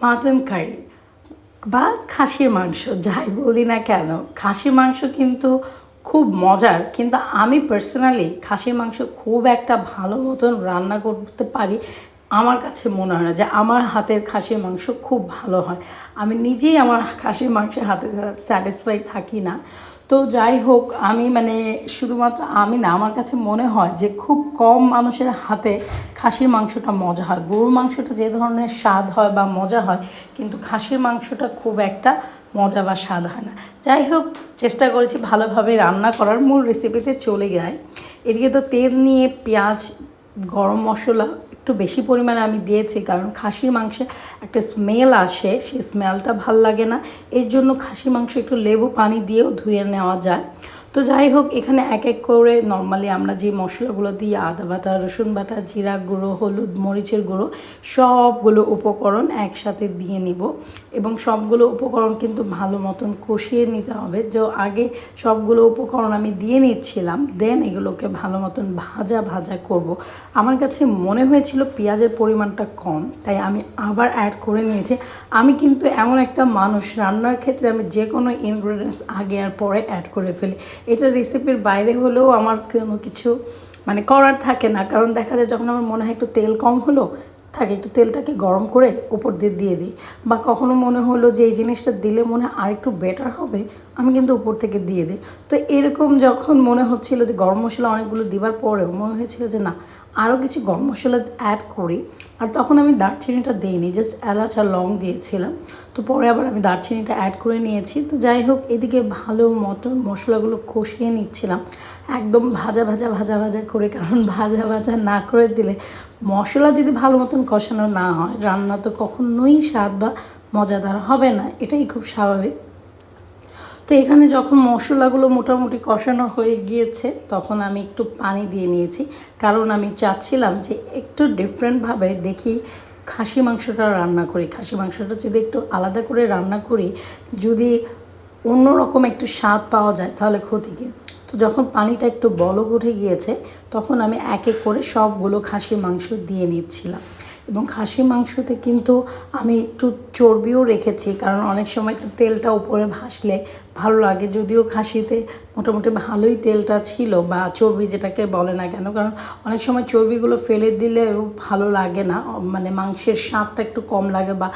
Mutton curry বা খাসির মাংস, যাই বলি না কেন। খাসির মাংস কিন্তু খুব মজার, কিন্তু আমি পার্সোনালি খাসির মাংস খুব একটা ভালো মতন রান্না করতে পারি আমার কাছে মনে হয় না যে আমার হাতের খাসির মাংস খুব ভালো হয়। আমি নিজেই আমার খাসির মাংসের হাতে স্যাটিসফাই থাকি না। তো যাই হোক, আমি মানে শুধুমাত্র আমি না, আমার কাছে মনে হয় যে খুব কম মানুষের হাতে খাসির মাংসটা মজা হয়। গরুর মাংসটা যে ধরনের স্বাদ হয় বা মজা হয়, কিন্তু খাসির মাংসটা খুব একটা মজা বা স্বাদ হয় না। যাই হোক, চেষ্টা করেছি ভালোভাবে রান্না করার। মূল রেসিপিতে চলে যায় এদিকে তো তেল নিয়ে পেঁয়াজ, গরম মশলা একটু বেশি পরিমাণে আমি দিয়েছি, কারণ খাসির মাংসে একটা স্মেল আসে, সেই স্মেলটা ভালো লাগে না। এর জন্য খাসির মাংস একটু লেবু পানি দিয়েও ধুয়ে নেওয়া যায়। তো যাই হোক, এখানে এক এক করে নর্মালি আমরা যে মশলাগুলো দিই, আদা বাটা, রসুন বাটা, জিরা গুঁড়ো, হলুদ, মরিচের গুঁড়ো, সবগুলো উপকরণ একসাথে দিয়ে নিব। এবং সবগুলো উপকরণ কিন্তু ভালো মতন কষিয়ে নিতে হবে। যে আগে সবগুলো উপকরণ আমি দিয়ে নিচ্ছিলাম দেন এগুলোকে ভালো মতন ভাজা ভাজা করব। আমার কাছে মনে হয়েছিল পেঁয়াজের পরিমাণটা কম, তাই আমি আবার অ্যাড করে নিয়েছি। আমি কিন্তু এমন একটা মানুষ, রান্নার ক্ষেত্রে আমি যে কোনো ইনগ্রিডিয়েন্টস আগে আর পরে অ্যাড করে ফেলি। এটা রেসিপির বাইরে হলেও আমার কোনো কিছু মানে করার থাকে না। কারণ দেখা যায় যখন আমার মনে হয় একটু তেল কম হলো, থাকে একটু তেলটাকে গরম করে উপর দিয়ে দিয়ে দিই। বা কখনো মনে হলো যে এই জিনিসটা দিলে মনে হয় আর একটু বেটার হবে, আমি কিন্তু উপর থেকে দিয়ে দিই। তো এরকম যখন মনে হচ্ছিল যে গরম মশলা অনেকগুলো দিবার পরেও মনে হয়েছিল যে না আরও কিছু গরম মশলা অ্যাড করি। আর তখন আমি দারচিনিটা দিইনি জাস্ট এলাচ আর লং দিয়েছিলাম। তো পরে আবার আমি দারচিনিটা অ্যাড করে নিয়েছি। তো যাই হোক, এদিকে ভালো মতন মশলাগুলো কষিয়ে নিচ্ছিলাম। একদম ভাজা ভাজা ভাজা ভাজা করে, কারণ ভাজা ভাজা না করে দিলে মশলা যদি ভালো মতন কষানো না হয়, রান্না তো কখনোই স্বাদ বা মজাদার হবে না। এটাই খুব স্বাভাবিক। তো এখানে যখন মশলাগুলো মোটামুটি কষানো হয়ে গিয়েছে, তখন আমি একটু পানি দিয়ে নিয়েছি। কারণ আমি চাচ্ছিলাম যে একটু ডিফারেন্টভাবে দেখি খাসি মাংসটা রান্না করি। খাসি মাংসটা যদি একটু আলাদা করে রান্না করি, যদি অন্যরকম একটু স্বাদ পাওয়া যায়, তাহলে ক্ষতি কি? তো যখন পানিটা একটু বলক উঠে গিয়েছে, তখন আমি এক এক করে সবগুলো খাসির মাংস দিয়ে নিচ্ছিলাম। এবং খাসি মাংসতে কিন্তু আমি একটু চর্বিও রেখেছি, কারণ অনেক সময় একটু তেলটা উপরে ভাসলে ভালো লাগে, যদিও খাসিতে মোটামুটি ভালোই তেলটা ছিল বা চর্বি যেটাকে বলে না কেন, কারণ অনেক সময় চর্বিগুলো ফেলে দিলেও ভালো লাগে না মানে মাংসের স্বাদটা একটু কম লাগে বা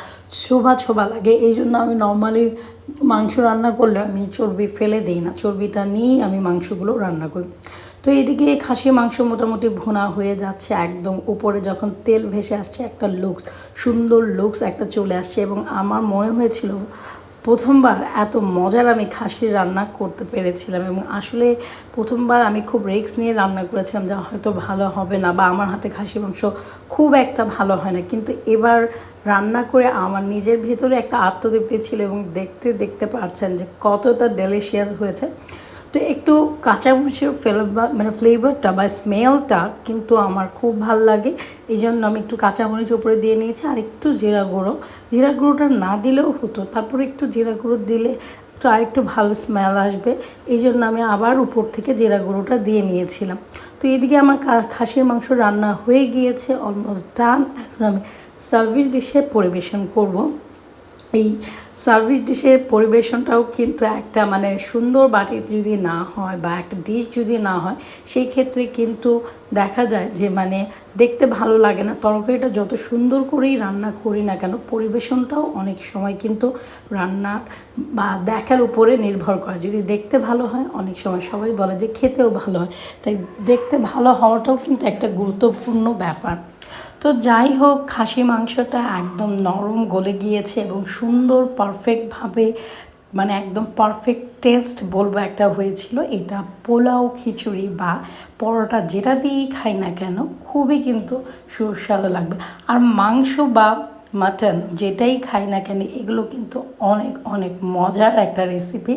ছোভা ছোভা লাগে, এই জন্য আমি নর্মালি মাংস রান্না করলে আমি চর্বি ফেলে দিই না, চর্বিটা নিয়েই আমি মাংসগুলো রান্না করি। তো এদিকে খাসির মাংস মোটামুটি ভুনা হয়ে যাচ্ছে একদম, উপরে যখন তেল ভেসে আসছে একটা লুকস সুন্দর লুকস একটা চলে আসছে এবং আমার মনে হয়েছিল প্রথমবার এত মজার আমি খাসির রান্না করতে পেরেছিলাম এবং আসলে প্রথমবার আমি খুব রেক্স নিয়ে রান্না করেছিলাম যা হয়তো ভালো হবে না বা আমার হাতে খাসি মাংস খুব একটা ভালো হয় না। কিন্তু এবার রান্না করে আমার নিজের ভেতরে একটা আত্মতৃপ্তি ছিল এবং দেখতে দেখতে পারছেন যে কতটা ডেলিশিয়াস হয়েছে। তো একটু কাঁচামরিচের ফ্লেভার মানে ফ্লেভারটা বা স্মেলটা কিন্তু আমার খুব ভালো লাগে। এই জন্য আমি একটু কাঁচামরিচ উপরে দিয়ে নিয়েছি আর একটু জিরা গুঁড়ো। জিরা গুঁড়োটা না দিলেও হতো, তারপরে একটু জিরা গুঁড়ো দিলে একটু আরেকটু ভালো স্মেল আসবে। এই জন্য আমি আবার উপর থেকে জিরা গুঁড়োটা দিয়ে নিয়েছিলাম। তো এদিকে আমার খাসির মাংস রান্না হয়ে গিয়েছে অলমোস্ট ডান এখন আমি সার্ভিস ডিশে পরিবেশন করব। এই সার্ভিস ডিশের পরিবেশনটাও কিন্তু একটা মানে সুন্দর বাটি যদি না হয় বা একটা ডিশ যদি না হয়, সেই ক্ষেত্রে কিন্তু দেখা যায় যে মানে দেখতে ভালো লাগে না। তরকারিটা যত সুন্দর করেই রান্না করি না কেন, পরিবেশনটাও অনেক সময় কিন্তু রান্নার বা দেখার উপরে নির্ভর করে। যদি দেখতে ভালো হয়, অনেক সময় সবাই বলে যে খেতেও ভালো হয়। তাই দেখতে ভালো হওয়াটাও কিন্তু একটা গুরুত্বপূর্ণ ব্যাপার। তো যাই হোক খাসি মাংসটা একদম নরম গলে গিয়েছে এবং সুন্দর পারফেক্টভাবে মানে একদম পারফেক্ট টেস্ট বলব একটা হয়েছিল। এটা পোলাও খিচুড়ি বা পরোটা যেটা দিয়েই খাই না কেন, খুবই কিন্তু সুস্বাদু লাগবে। আর মাংস বা মাটন যেটাই খাই না কেন, এগুলো কিন্তু অনেক অনেক মজার একটা রেসিপি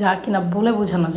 যা কিনা বলে বোঝানো যায়।